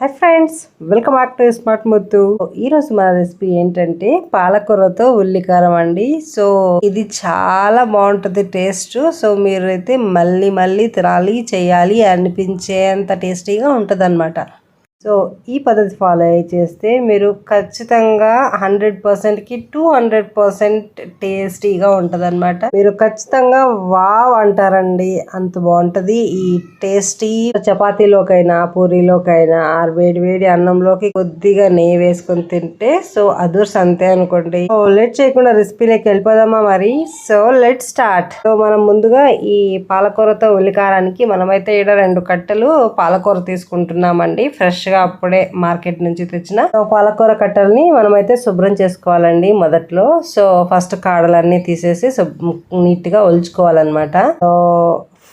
Hi friends welcome back to smart Muthu ఈ రోజు మన రెసిపీ ఏంటంటే పాలకూరతో ఉల్లికారం అండి. సో ఇది చాలా బాగుంటుంది టేస్ట్ సో మీరైతే మళ్ళీ మళ్ళీ తినాలి చేయాలి అనిపించేంత టేస్టీగా ఉంటుంది సో ఈ పద్ధతి ఫాలో అయ్యి చేస్తే మీరు ఖచ్చితంగా హండ్రెడ్ పర్సెంట్కి టూ హండ్రెడ్ పర్సెంట్ టేస్టీగా ఉంటుందన్నమాట. మీరు ఖచ్చితంగా వావ్ అంటారండి. అంత బాగుంటుంది. ఈ టేస్టీ చపాతీలోకైనా పూరీలోకైనా ఆరు వేడి వేడి అన్నంలోకి కొద్దిగా నెయ్యి వేసుకొని తింటే సో అదుర్స్ అంతే అనుకోండి. సో లెట్ చేయకుండా రెసిపీలోకి వెళ్ళిపోదామా మరి? సో లెట్ స్టార్ట్ సో మనం ముందుగా ఈ పాలకూరతో ఉల్లికారానికి మనమైతే ఇక్కడ రెండు కట్టెలు పాలకూర తీసుకుంటున్నామండి. ఫ్రెష్ ఫ్రెష్గా అప్పుడే మార్కెట్ నుంచి తెచ్చిన పాలకూర కట్టెల్ని మనమైతే శుభ్రం చేసుకోవాలండి మొదట్లో. సో ఫస్ట్ కాడలన్నీ తీసేసి నీట్గా ఒలుచుకోవాలన్నమాట. సో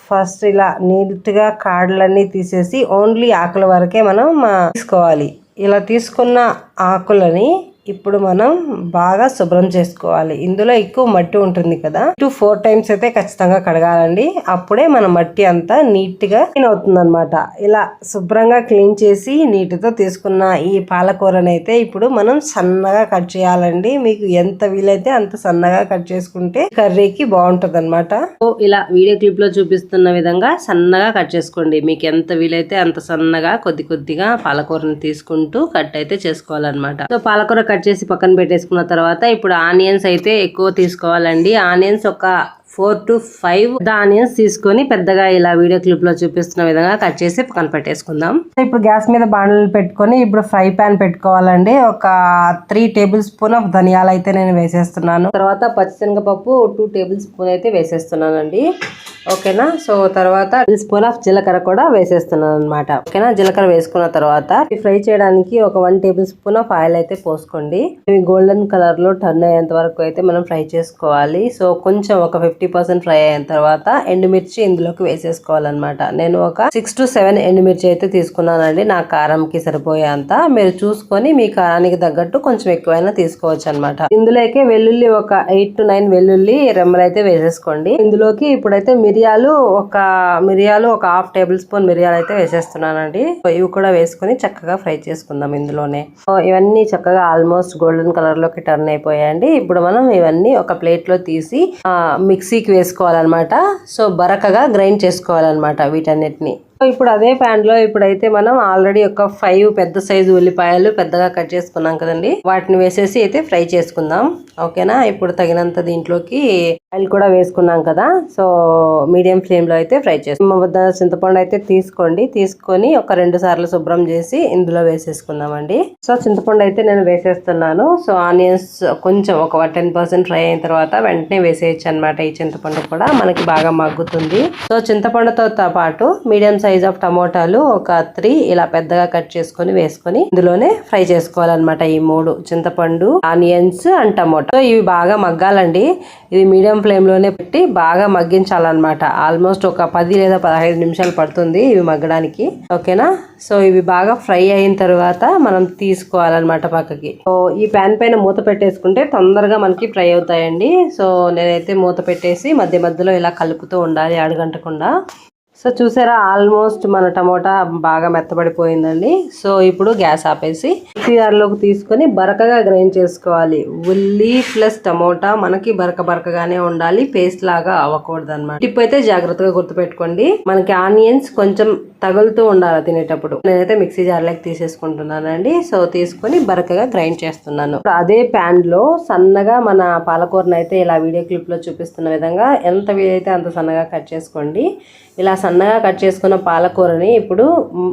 ఫస్ట్ ఇలా నీట్గా కాడలన్నీ తీసేసి ఓన్లీ ఆకుల వరకే మనం తీసుకోవాలి. ఇలా తీసుకున్న ఆకులని ఇప్పుడు మనం బాగా శుభ్రం చేసుకోవాలి. ఇందులో ఎక్కువ మట్టి ఉంటుంది కదా. టూ ఫోర్ టైమ్స్ అయితే ఖచ్చితంగా కడగాలండి. అప్పుడే మన మట్టి అంతా నీట్గా క్లీన్ అవుతుంది అనమాట ఇలా శుభ్రంగా క్లీన్ చేసి నీటితో తీసుకున్న ఈ పాలకూరని అయితే ఇప్పుడు మనం సన్నగా కట్ చేయాలండి. మీకు ఎంత వీలైతే అంత సన్నగా కట్ చేసుకుంటే కర్రీకి బాగుంటుంది అనమాట ఇలా వీడియో క్లిప్లో చూపిస్తున్న విధంగా సన్నగా కట్ చేసుకోండి. మీకు ఎంత వీలైతే అంత సన్నగా కొద్ది కొద్దిగా పాలకూరని తీసుకుంటూ కట్ అయితే చేసుకోవాలన్నమాట. సో పాలకూర కట్ చేసి పక్కన పెట్టేసుకున్న తర్వాత ఇప్పుడు ఆనియన్స్ అయితే ఎక్కువ తీసుకోవాలండి. ఆనియన్స్ ఒక ఫోర్ టు ఫైవ్ ఆనియన్స్ తీసుకొని పెద్దగా ఇలా వీడియో క్లిప్లో చూపిస్తున్న విధంగా కట్ చేసి పక్కన పెట్టేసుకుందాం. ఇప్పుడు గ్యాస్ మీద బాండలు పెట్టుకొని ఇప్పుడు ఫ్రై పాన్ పెట్టుకోవాలండి. ఒక త్రీ టేబుల్ స్పూన్ ఆఫ్ ధనియాలు అయితే నేను వేసేస్తున్నాను. తర్వాత పచ్చిశనగపప్పు టూ టేబుల్ స్పూన్ అయితే వేసేస్తున్నానండి. ఓకేనా? సో తర్వాత స్పూన్ ఆఫ్ జీలకర్ర కూడా వేసేస్తున్నాను అనమాట ఓకేనా? జీలకర్ర వేసుకున్న తర్వాత ఇవి ఫ్రై చేయడానికి ఒక one tablespoon of oil అయితే పోసుకోండి. ఇవి గోల్డెన్ కలర్లో టర్న్ అయ్యేంత వరకు అయితే మనం ఫ్రై చేసుకోవాలి. సో కొంచెం ఒక ఫిఫ్టీ పర్సెంట్ ఫ్రై అయిన తర్వాత ఎండుమిర్చి ఇందులోకి వేసేసుకోవాలన్నమాట. నేను ఒక సిక్స్ టు సెవెన్ ఎండుమిర్చి అయితే తీసుకున్నానండి. నా కారంకి సరిపోయేంత. మీరు చూసుకొని మీ కారానికి తగ్గట్టు కొంచెం ఎక్కువైనా తీసుకోవచ్చు అనమాట ఇందులోకి వెల్లుల్లి ఒక ఎయిట్ టు నైన్ వెల్లుల్లి రెమ్మలు అయితే వేసేసుకోండి. ఇందులోకి ఇప్పుడైతే మిరియాలు ఒక మిరియాలు ఒక హాఫ్ టేబుల్ స్పూన్ మిరియాలు అయితే వేసేస్తున్నానండి. ఇవి కూడా వేసుకొని చక్కగా ఫ్రై చేసుకుందాం ఇందులోనే. ఇవన్నీ చక్కగా ఆల్మోస్ట్ గోల్డెన్ కలర్లోకి టర్న్ అయిపోయాయండి. ఇప్పుడు మనం ఇవన్నీ ఒక ప్లేట్లో తీసి మిక్సీకి వేసుకోవాలన్నమాట. సో బరకగా గ్రైండ్ చేసుకోవాలన్నమాట వీటన్నిటిని. ఇప్పుడు అదే ప్యాన్లో ఇప్పుడైతే మనం ఆల్రెడీ ఒక ఫైవ్ పెద్ద సైజు ఉల్లిపాయలు పెద్దగా కట్ చేసుకున్నాం కదండి. వాటిని వేసేసి అయితే ఫ్రై చేసుకుందాం. ఓకేనా? ఇప్పుడు తగినంత దీంట్లోకి ఆయిల్ కూడా వేసుకున్నాం కదా. సో మీడియం ఫ్లేమ్లో అయితే ఫ్రై చేసుకుందాం చింతపండు అయితే తీసుకోండి. తీసుకొని ఒక రెండు సార్లు శుభ్రం చేసి ఇందులో వేసేసుకుందామండి. సో చింతపండు అయితే నేను వేసేస్తున్నాను. సో ఆనియన్స్ కొంచెం ఒక టెన్ పర్సెంట్ ఫ్రై అయిన తర్వాత వెంటనే వేసేయచ్చు అనమాట ఈ చింతపండు కూడా. మనకి బాగా మగ్గుతుంది. సో చింతపండుతో పాటు మీడియం సైజ్ ఆఫ్ టమోటాలు ఒక త్రీ ఇలా పెద్దగా కట్ చేసుకొని వేసుకొని ఇందులోనే ఫ్రై చేసుకోవాలన్నమాట ఈ మూడు. చింతపండు ఆనియన్స్ అండ్ టమోటా. సో ఇవి బాగా మగ్గాలండి. ఇది మీడియం ఫ్లేమ్లోనే పెట్టి బాగా మగ్గించాలన్నమాట. ఆల్మోస్ట్ ఒక పది లేదా పదహైదు నిమిషాలు పడుతుంది ఇవి మగ్గడానికి. ఓకేనా? సో ఇవి బాగా ఫ్రై అయిన తర్వాత మనం తీసుకోవాలన్నమాట పక్కకి. సో ఈ ప్యాన్ పైన మూత పెట్టేసుకుంటే తొందరగా మనకి ఫ్రై అవుతాయండి. సో నేనైతే మూత పెట్టేసి మధ్య మధ్యలో ఇలా కలుపుతూ ఉండాలి అడగంటకుండా. సో చూసారా ఆల్మోస్ట్ మన టమోటా బాగా మెత్తబడిపోయిందండి. సో ఇప్పుడు గ్యాస్ ఆపేసి మిక్సీ జార్లోకి తీసుకొని బరకగా గ్రైండ్ చేసుకోవాలి. ఉల్లి ప్లస్ టమోటా మనకి బరక బరకగానే ఉండాలి పేస్ట్ లాగా అవ్వకూడదు అనమాట టిప్ అయితే జాగ్రత్తగా గుర్తుపెట్టుకోండి. మనకి ఆనియన్స్ కొంచెం తగులుతూ ఉండాలి తినేటప్పుడు. నేనైతే మిక్సీ జార్లోకి తీసేసుకుంటున్నానండి. సో తీసుకొని బరకగా గ్రైండ్ చేస్తున్నాను. అదే ప్యాన్లో సన్నగా మన పాలకూరను అయితే ఇలా వీడియో క్లిప్లో చూపిస్తున్న విధంగా ఎంత వీలైతే అంత సన్నగా కట్ చేసుకోండి. ఇలా సన్న సన్నగా కట్ చేసుకున్న పాలకూరని ఇప్పుడు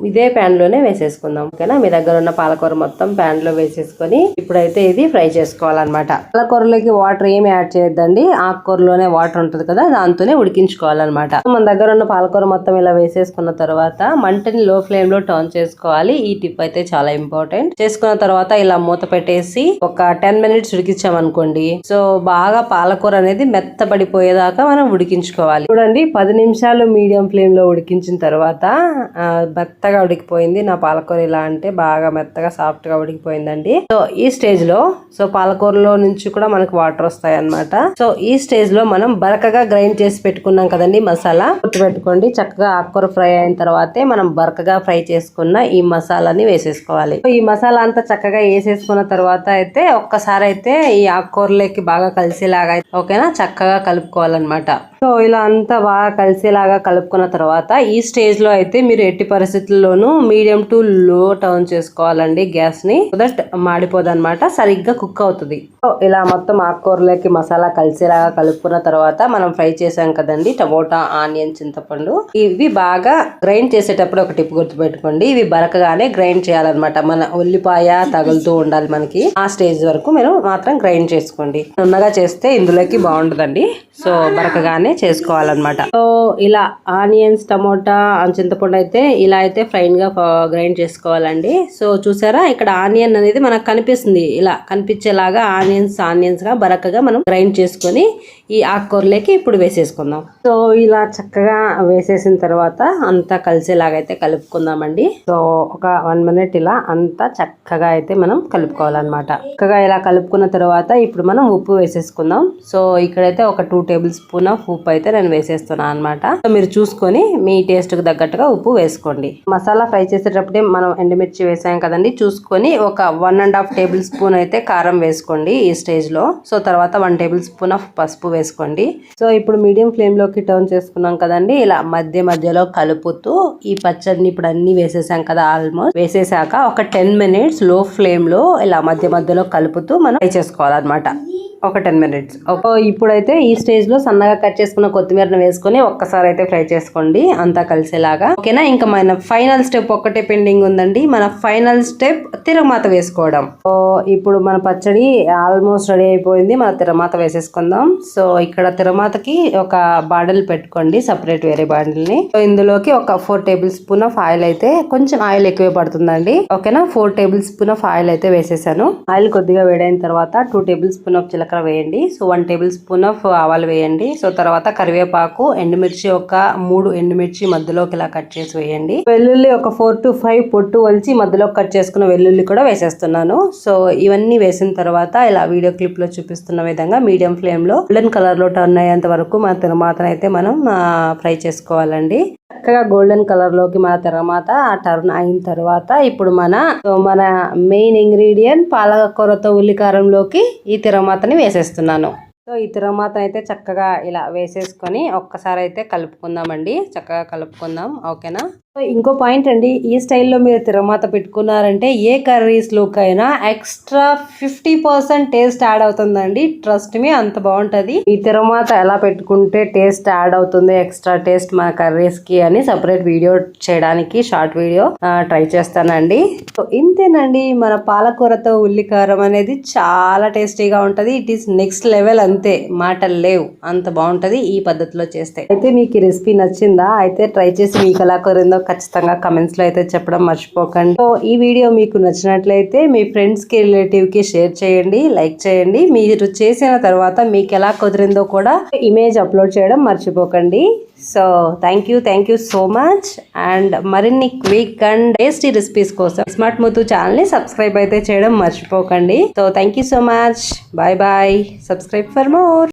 ఇదే ప్యాన్లోనే వేసేసుకుందాం. ఓకేనా? మీ దగ్గర ఉన్న పాలకూర మొత్తం ప్యాన్లో వేసేసుకొని ఇప్పుడైతే ఇది ఫ్రై చేసుకోవాలన్నమాట. పాలకూరలోకి వాటర్ ఏమి యాడ్ చేయొద్దండి. ఆకుకూరలోనే వాటర్ ఉంటుంది కదా దాంతోనే ఉడికించుకోవాలన్నమాట. మన దగ్గర ఉన్న పాలకూర మొత్తం ఇలా వేసేసుకున్న తర్వాత మంటని లో ఫ్లేమ్లో టర్న్ చేసుకోవాలి. ఈ టిప్ అయితే చాలా ఇంపార్టెంట్ చేసుకున్న తర్వాత ఇలా మూత పెట్టేసి ఒక టెన్ మినిట్స్ ఉడికించామనుకోండి. సో బాగా పాలకూర అనేది మెత్తబడిపోయేదాకా మనం ఉడికించుకోవాలి. చూడండి పది నిమిషాలు మీడియం ఫ్లేమ్ ఫ్లేమ్లో ఉడికించిన తర్వాత మెత్తగా ఉడికిపోయింది. నా పాలకూర ఇలా అంటే బాగా మెత్తగా సాఫ్ట్గా ఉడికిపోయిందండి. సో ఈ స్టేజ్లో సో పాలకూరలో నుంచి కూడా మనకు వాటర్ వస్తాయి అనమాట సో ఈ స్టేజ్లో మనం బరకగా గ్రైండ్ చేసి పెట్టుకున్నాం కదండి మసాలా. పెట్టుకోండి చక్కగా ఆకుకూర ఫ్రై అయిన తర్వాతే మనం బరకగా ఫ్రై చేసుకున్న ఈ మసాలాని వేసేసుకోవాలి. సో ఈ మసాలా అంతా చక్కగా వేసేసుకున్న తర్వాత అయితే ఒక్కసారి అయితే ఈ ఆకుకూరలోకి బాగా కలిసేలాగా ఓకేనా చక్కగా కలుపుకోవాలన్నమాట. సో ఇలా అంతా బాగా కలిసేలాగా కలుపుకున్న తర్వాత ఈ స్టేజ్లో అయితే మీరు ఎట్టి పరిస్థితుల్లోనూ మీడియం టు లో టర్న్ చేసుకోవాలండి గ్యాస్ని దట్ మాడిపోదన్నమాట సరిగ్గా కుక్ అవుతుంది. ఇలా మొత్తం ఆకుకూరలోకి మసాలా కలిసేలాగా కలుపుకున్న తర్వాత మనం ఫ్రై చేసాం కదండి టమోటా ఆనియన్ చింతపండు. ఇవి బాగా గ్రైండ్ చేసేటప్పుడు ఒక టిప్ గుర్తుపెట్టుకోండి ఇవి బరకగానే గ్రైండ్ చేయాలన్నమాట. మన ఉల్లిపాయ తగులుతూ ఉండాలి మనకి. ఆ స్టేజ్ వరకు మీరు మాత్రం గ్రైండ్ చేసుకోండి. నున్నగా చేస్తే ఇందులోకి బాగుంటుందండి సో బరకగానే చేసుకోవాలన్నమాట. సో ఇలా ఆనియన్స్ టమోటా చింతపండు అయితే ఇలా అయితే ఫైన్గా గ్రైండ్ చేసుకోవాలండి. సో చూసారా ఇక్కడ ఆనియన్ అనేది మనకు కనిపిస్తుంది. ఇలా కనిపించేలాగా ఆనియన్స్ ఆనియన్స్గా బరకగా మనం గ్రైండ్ చేసుకొని ఈ ఆకుకూరలోకి ఇప్పుడు వేసేసుకుందాం. సో ఇలా చక్కగా వేసేసిన తర్వాత అంతా కలిసేలాగా అయితే కలుపుకుందామండి. సో ఒక వన్ మినిట్ ఇలా అంతా చక్కగా అయితే మనం కలుపుకోవాలన్నమాట. చక్కగా ఇలా కలుపుకున్న తర్వాత ఇప్పుడు మనం ఉప్పు వేసేసుకుందాం. సో ఇక్కడైతే ఒక టూ టేబుల్ స్పూన్ ఆఫ్ ఉప్పు అయితే నేను వేసేస్తున్నాను అనమాట సో మీరు చూసుకొని మీ టేస్ట్కి తగ్గట్టుగా ఉప్పు వేసుకోండి. మసాలా ఫ్రై చేసేటప్పుడే మనం ఎండుమిర్చి వేసాం కదండి చూసుకొని ఒక one and half tablespoon అయితే కారం వేసుకోండి ఈ స్టేజ్లో సో తర్వాత వన్ టేబుల్ స్పూన్ ఆఫ్ పసుపు వేసుకోండి. సో ఇప్పుడు మీడియం ఫ్లేమ్లోకి టర్న్ చేసుకున్నాం కదండి ఇలా మధ్య మధ్యలో కలుపుతూ ఈ పచ్చడిని ఇప్పుడు అన్ని వేసేసాం కదా ఆల్మోస్ట్. వేసేసాక ఒక టెన్ మినిట్స్లో ఫ్లేమ్లో ఇలా మధ్య మధ్యలో కలుపుతూ మనం ఫ్రై చేసుకోవాలన్నమాట. ఒక టెన్ మినిట్స్. ఇప్పుడైతే ఈ స్టేజ్లో సన్నగా కట్ చేసుకున్న కొత్తిమీరను వేసుకొని ఒక్కసారి అయితే ఫ్రై చేసుకోండి అంతా కలిసేలాగా. ఓకేనా? ఇంకా మన ఫైనల్ స్టెప్ ఒక్కటే పెండింగ్ ఉందండి. మన ఫైనల్ స్టెప్ తిరమాత వేసుకోవడం. సో ఇప్పుడు మన పచ్చడి ఆల్మోస్ట్ రెడీ అయిపోయింది. మన తిరమాత వేసేసుకుందాం. సో ఇక్కడ తిరమాతకి ఒక బాడల్ పెట్టుకోండి సపరేట్ వేరే బాడల్ని. సో ఇందులోకి ఒక four tablespoon of oil అయితే కొంచెం ఆయిల్ ఎక్కువే పడుతుందండి. ఓకేనా? Four tablespoon of oil అయితే వేసేసాను. ఆయిల్ కొద్దిగా వేడైన తర్వాత టూ టేబుల్ స్పూన్ ఆఫ్ జీలకర్ర వేయండి. So one tablespoon of ఆవాలు వేయండి. సో తర్వాత కరివేపాకు ఎండుమిర్చి ఒక మూడు ఎండుమిర్చి మధ్యలోకి ఇలా కట్ చేసి వేయండి. వెల్లుల్లి ఒక ఫోర్ టు ఫైవ్ పొట్టు వలిచి మధ్యలో కట్ చేసుకున్న వెల్లుల్లి కూడా వేసేస్తున్నాను. సో ఇవన్నీ వేసిన తర్వాత ఇలా వీడియో క్లిప్లో చూపిస్తున్న విధంగా మీడియం ఫ్లేమ్లో గోల్డెన్ కలర్లో టర్న్ అయ్యేంత వరకు మన తిరుమాతను అయితే మనం ఫ్రై చేసుకోవాలండి. చక్కగా గోల్డెన్ కలర్లోకి మన తర్వాత ఆ టర్న్ అయిన తర్వాత ఇప్పుడు మన సో మన మెయిన్ ఇంగ్రీడియంట్ పాలకూరతో ఉల్లికారంలోకి ఈ తిరమాతని వేసేస్తున్నాను. సో ఈ తిరమాత అయితే చక్కగా ఇలా వేసేసుకొని ఒక్కసారి అయితే కలుపుకుందామండి. చక్కగా కలుపుకుందాం. ఓకేనా? ఇంకో పాయింట్ అండి ఈ స్టైల్లో మీరు తిరమాత పెట్టుకున్నారంటే ఏ కర్రీస్లోకైనా extra fifty percent taste add అవుతుందండి. ట్రస్ట్ మీ అంత బాగుంటుంది. ఈ తిరమాత ఎలా పెట్టుకుంటే టేస్ట్ యాడ్ అవుతుంది ఎక్స్ట్రా టేస్ట్ మా కర్రీస్కి అని సపరేట్ వీడియో చేయడానికి షార్ట్ వీడియో ట్రై చేస్తానండి. సో ఇంతేనండి మన పాలకూరతో ఉల్లికారం అనేది చాలా టేస్టీగా ఉంటుంది. ఇట్ ఈస్ నెక్స్ట్ లెవెల్ అంతే మాటలు లేవు. అంత బాగుంటది ఈ పద్ధతిలో చేస్తే. అయితే మీకు ఈ రెసిపీ నచ్చిందా? అయితే ట్రై చేసి మీకు ఎలా కురిందో ఖచ్చితంగా కమెంట్స్లో అయితే చెప్పడం మర్చిపోకండి. సో ఈ వీడియో మీకు నచ్చినట్లయితే మీ ఫ్రెండ్స్కి రిలేటివ్కి షేర్ చేయండి లైక్ చేయండి. మీరు చేసిన తర్వాత మీకు ఎలా కుదిరిందో కూడా ఇమేజ్ అప్లోడ్ చేయడం మర్చిపోకండి. So thank you thank you so much and మరిన్ని క్విక్ అండ్ టేస్టీ రెసిపీస్ కోసం స్మార్ట్ ముత్తు ఛానల్ని సబ్స్క్రైబ్ అయితే చేయడం మర్చిపోకండి. So thank you so much bye bye subscribe for more